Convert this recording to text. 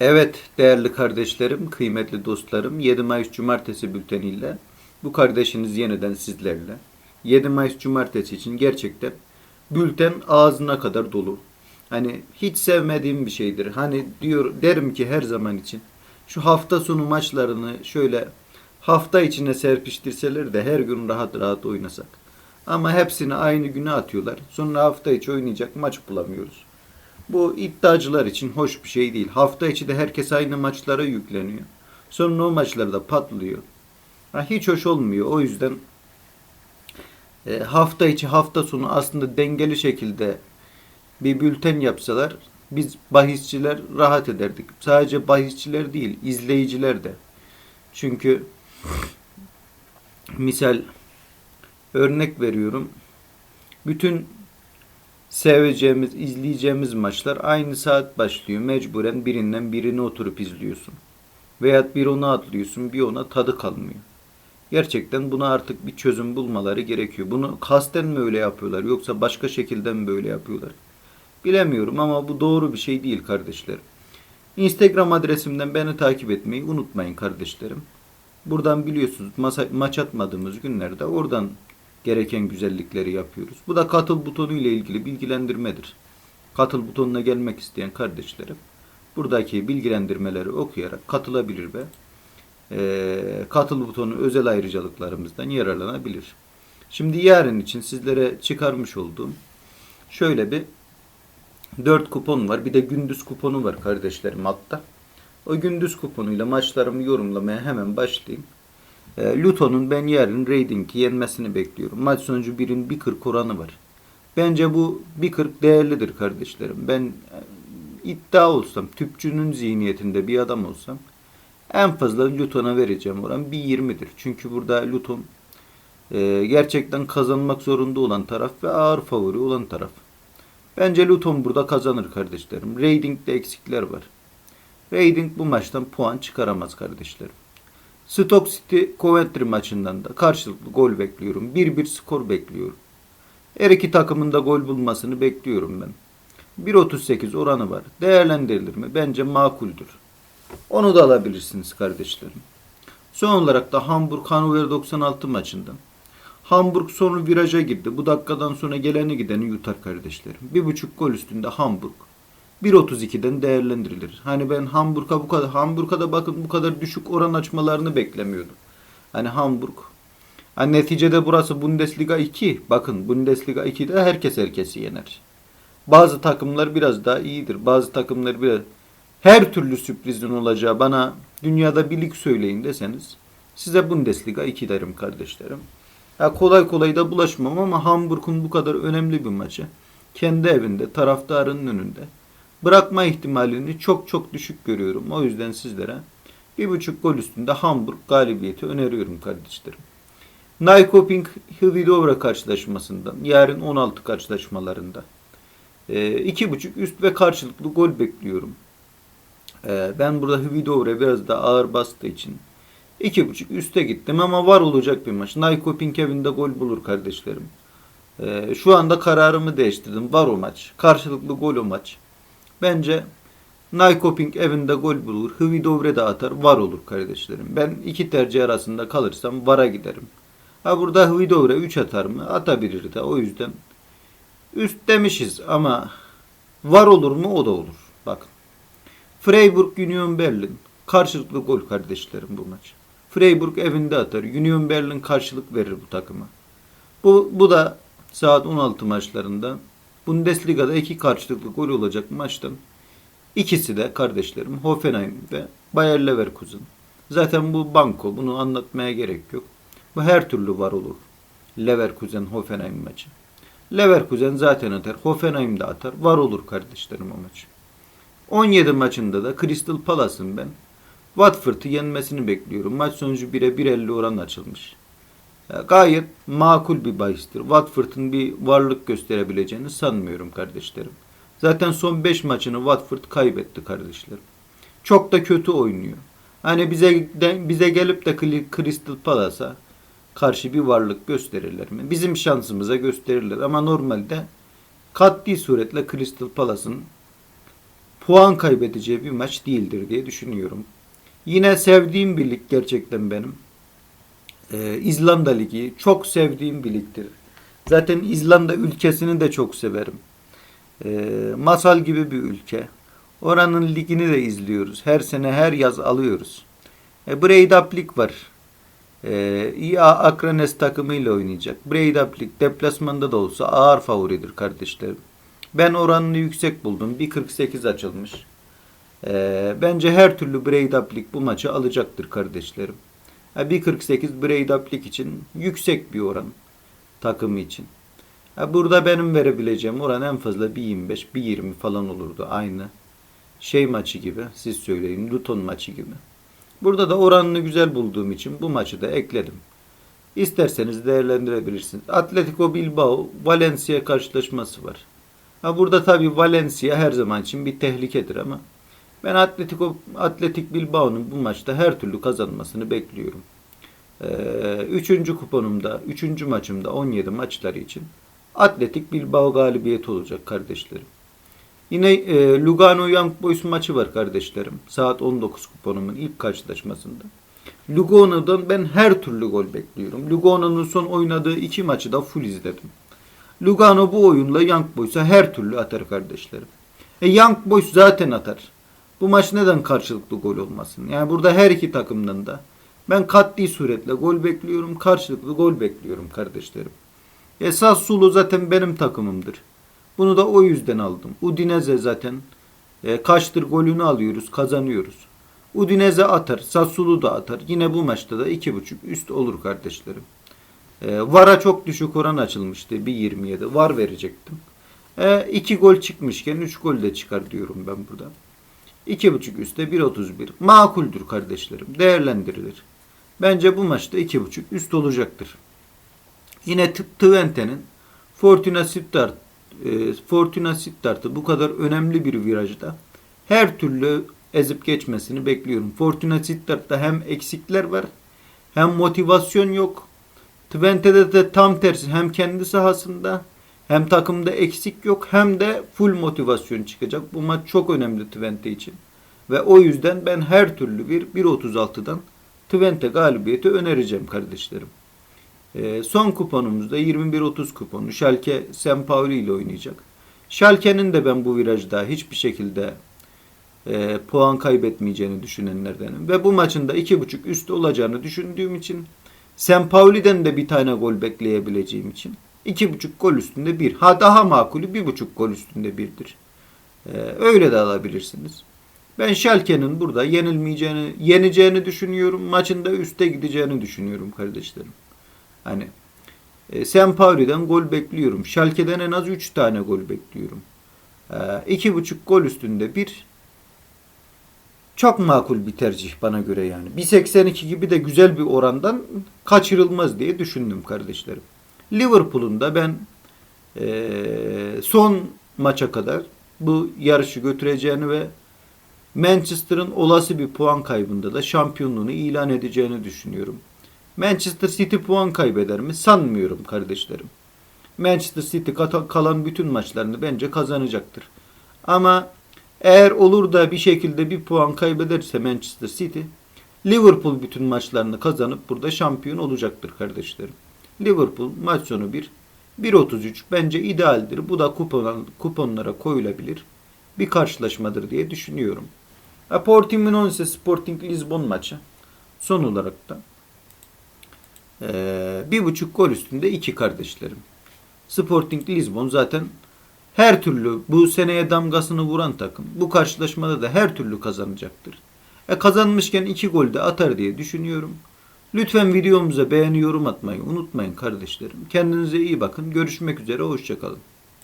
Evet değerli kardeşlerim, kıymetli dostlarım 7 Mayıs Cumartesi bülteniyle bu kardeşiniz yeniden sizlerle. 7 Mayıs Cumartesi için gerçekten bülten ağzına kadar dolu. Hani hiç sevmediğim bir şeydir. Hani diyor derim ki her zaman için şu hafta sonu maçlarını şöyle hafta içine serpiştirseler de her gün rahat rahat oynasak. Ama hepsini aynı güne atıyorlar. Sonra hafta içi oynayacak maç bulamıyoruz. Bu iddiacılar için hoş bir şey değil. Hafta içi de herkes aynı maçlara yükleniyor. Sonra o maçlarda patlıyor. Ha, hiç hoş olmuyor. O yüzden e, hafta içi hafta sonu aslında dengeli şekilde bir bülten yapsalar biz bahisçiler rahat ederdik. Sadece bahisçiler değil, izleyiciler de. Çünkü misal örnek veriyorum. Bütün seveceğimiz, izleyeceğimiz maçlar aynı saat başlıyor. Mecburen birinden birini oturup izliyorsun. Veya bir ona atlıyorsun, bir ona tadı kalmıyor. Gerçekten buna artık bir çözüm bulmaları gerekiyor. Bunu kasten mi öyle yapıyorlar yoksa başka şekilde mi böyle yapıyorlar? Bilemiyorum ama bu doğru bir şey değil kardeşlerim. Instagram adresimden beni takip etmeyi unutmayın kardeşlerim. Buradan biliyorsunuz maç atmadığımız günlerde oradan gereken güzellikleri yapıyoruz. Bu da katıl butonu ile ilgili bilgilendirmedir. Katıl butonuna gelmek isteyen kardeşlerim buradaki bilgilendirmeleri okuyarak katılabilir ve e, katıl butonu özel ayrıcalıklarımızdan yararlanabilir. Şimdi yarın için sizlere çıkarmış olduğum şöyle bir 4 kupon var. Bir de gündüz kuponu var kardeşlerim altta. O gündüz kuponuyla maçlarımı yorumlamaya hemen başlayayım. E, Luton'un ben yarın Reading'i yenmesini bekliyorum. Maç sonucu 1'in 1.40 oranı var. Bence bu 1.40 değerlidir kardeşlerim. Ben e, iddia olsam, tüpçünün zihniyetinde bir adam olsam en fazla Luton'a vereceğim oran 1.20'dir. Çünkü burada Luton e, gerçekten kazanmak zorunda olan taraf ve ağır favori olan taraf. Bence Luton burada kazanır kardeşlerim. Rating'de eksikler var. Rating bu maçtan puan çıkaramaz kardeşlerim. Stoke City Coventry maçından da karşılıklı gol bekliyorum. 1-1 skor bekliyorum. Her iki takımın da gol bulmasını bekliyorum ben. 1.38 oranı var. Değerlendirilir mi? Bence makuldür. Onu da alabilirsiniz kardeşlerim. Son olarak da Hamburg Hannover 96 maçından. Hamburg sonu viraja girdi. Bu dakikadan sonra geleni gideni yutar kardeşlerim. Bir buçuk gol üstünde Hamburg. 1.32'den değerlendirilir. Hani ben Hamburg'a bu kadar Hamburg'a da bakın bu kadar düşük oran açmalarını beklemiyordum. Hani Hamburg. Hani neticede burası Bundesliga 2. Bakın Bundesliga 2'de herkes herkesi yener. Bazı takımlar biraz daha iyidir. Bazı takımlar biraz her türlü sürprizin olacağı bana dünyada bir lig söyleyin deseniz size Bundesliga 2 derim kardeşlerim. Ya kolay kolay da bulaşmam ama Hamburg'un bu kadar önemli bir maçı kendi evinde taraftarının önünde bırakma ihtimalini çok çok düşük görüyorum. O yüzden sizlere bir buçuk gol üstünde Hamburg galibiyeti öneriyorum kardeşlerim. Nykoping Hvidovra karşılaşmasından yarın 16 karşılaşmalarında e, iki buçuk üst ve karşılıklı gol bekliyorum. E, ben burada Hvidovra biraz da ağır bastığı için iki buçuk üste gittim ama var olacak bir maç. Nykoping evinde gol bulur kardeşlerim. E, şu anda kararımı değiştirdim. Var o maç. Karşılıklı gol o maç. Bence Nykoping evinde gol bulur. Hvidovre de atar. Var olur kardeşlerim. Ben iki tercih arasında kalırsam vara giderim. Ha burada Hvidovre 3 atar mı? Atabilir de. O yüzden üst demişiz ama var olur mu? O da olur. Bakın. Freiburg Union Berlin. Karşılıklı gol kardeşlerim bu maç. Freiburg evinde atar. Union Berlin karşılık verir bu takıma. Bu, bu da saat 16 maçlarında Bundesliga'da iki karşılıklı gol olacak maçtan ikisi de kardeşlerim Hoffenheim ve Bayer Leverkusen. Zaten bu banko bunu anlatmaya gerek yok. Bu her türlü var olur. Leverkusen Hoffenheim maçı. Leverkusen zaten atar. Hoffenheim de atar. Var olur kardeşlerim o maç. 17 maçında da Crystal Palace'ın ben Watford'ı yenmesini bekliyorum. Maç sonucu 1'e 1.50 oran açılmış. Gayet makul bir bahistir. Watford'un bir varlık gösterebileceğini sanmıyorum kardeşlerim. Zaten son 5 maçını Watford kaybetti kardeşlerim. Çok da kötü oynuyor. Hani bize de, bize gelip de Crystal Palace'a karşı bir varlık gösterirler mi? Bizim şansımıza gösterirler ama normalde katli suretle Crystal Palace'ın puan kaybedeceği bir maç değildir diye düşünüyorum. Yine sevdiğim bir lig gerçekten benim. Ee, İzlanda Ligi çok sevdiğim bir ligdir. Zaten İzlanda ülkesini de çok severim. Ee, masal gibi bir ülke. Oranın ligini de izliyoruz. Her sene her yaz alıyoruz. E, Breidab var. E, İA Akranes takımıyla oynayacak. Breidab Lig deplasmanda da olsa ağır favoridir kardeşlerim. Ben oranını yüksek buldum. 1.48 açılmış. E, bence her türlü Breidab Lig bu maçı alacaktır kardeşlerim. Ha, 1.48 Breidab Lig için yüksek bir oran takımı için. Burada benim verebileceğim oran en fazla 1.25, 1.20 falan olurdu aynı. Şey maçı gibi siz söyleyin Luton maçı gibi. Burada da oranını güzel bulduğum için bu maçı da ekledim. İsterseniz değerlendirebilirsiniz. Atletico Bilbao Valencia karşılaşması var. Burada tabi Valencia her zaman için bir tehlikedir ama ben Atletico Atletik Bilbao'nun bu maçta her türlü kazanmasını bekliyorum. Ee, üçüncü kuponumda, üçüncü maçımda 17 maçları için Atletik Bilbao galibiyeti olacak kardeşlerim. Yine e, Lugano Young Boys maçı var kardeşlerim. Saat 19 kuponumun ilk karşılaşmasında. Lugano'dan ben her türlü gol bekliyorum. Lugano'nun son oynadığı iki maçı da full izledim. Lugano bu oyunla Young Boys'a her türlü atar kardeşlerim. E Young Boys zaten atar. Bu maç neden karşılıklı gol olmasın? Yani burada her iki takımdan da ben katli suretle gol bekliyorum. Karşılıklı gol bekliyorum kardeşlerim. Esas Sulu zaten benim takımımdır. Bunu da o yüzden aldım. Udinese zaten e, kaçtır golünü alıyoruz, kazanıyoruz. Udinese atar, Sassuolo da atar. Yine bu maçta da 2.5 üst olur kardeşlerim. E, Var'a çok düşük oran açılmıştı. 1.27. Var verecektim. 2 e, gol çıkmışken 3 gol de çıkar diyorum ben burada. 2.5 üstte 1.31. Makuldür kardeşlerim. Değerlendirilir. Bence bu maçta 2.5 üst olacaktır. Yine Twente'nin Fortuna Sittard e, Fortuna Sittard'ı bu kadar önemli bir virajda her türlü ezip geçmesini bekliyorum. Fortuna Sittard'da hem eksikler var hem motivasyon yok. Twente'de de tam tersi hem kendi sahasında hem takımda eksik yok hem de full motivasyon çıkacak. Bu maç çok önemli Twente için. Ve o yüzden ben her türlü bir 1.36'dan Twente galibiyeti önereceğim kardeşlerim. E, son kuponumuzda 21-30 kuponu. Schalke St. Pauli ile oynayacak. Schalke'nin de ben bu virajda hiçbir şekilde e, puan kaybetmeyeceğini düşünenlerdenim. Ve bu maçın da 2.5 üstü olacağını düşündüğüm için St. Pauli'den de bir tane gol bekleyebileceğim için 2.5 gol üstünde bir. Ha daha makulü 1.5 gol üstünde birdir. E, öyle de alabilirsiniz. Ben Schalke'nin burada yenilmeyeceğini, yeneceğini düşünüyorum. Maçında üste gideceğini düşünüyorum kardeşlerim. Hani e, Sempari'den gol bekliyorum. Schalke'den en az 3 tane gol bekliyorum. E, iki buçuk gol üstünde bir çok makul bir tercih bana göre yani. 1.82 gibi de güzel bir orandan kaçırılmaz diye düşündüm kardeşlerim. Liverpool'un da ben e, son maça kadar bu yarışı götüreceğini ve Manchester'ın olası bir puan kaybında da şampiyonluğunu ilan edeceğini düşünüyorum. Manchester City puan kaybeder mi? Sanmıyorum kardeşlerim. Manchester City kalan bütün maçlarını bence kazanacaktır. Ama eğer olur da bir şekilde bir puan kaybederse Manchester City, Liverpool bütün maçlarını kazanıp burada şampiyon olacaktır kardeşlerim. Liverpool maç sonu 1, 1.33 bence idealdir. Bu da kupon, kuponlara koyulabilir bir karşılaşmadır diye düşünüyorum. Portimonense Sporting Lisbon maçı son olarak da ee, bir buçuk gol üstünde iki kardeşlerim. Sporting Lisbon zaten her türlü bu seneye damgasını vuran takım. Bu karşılaşmada da her türlü kazanacaktır. E kazanmışken iki gol de atar diye düşünüyorum. Lütfen videomuza beğeni yorum atmayı unutmayın kardeşlerim. Kendinize iyi bakın. Görüşmek üzere. Hoşçakalın.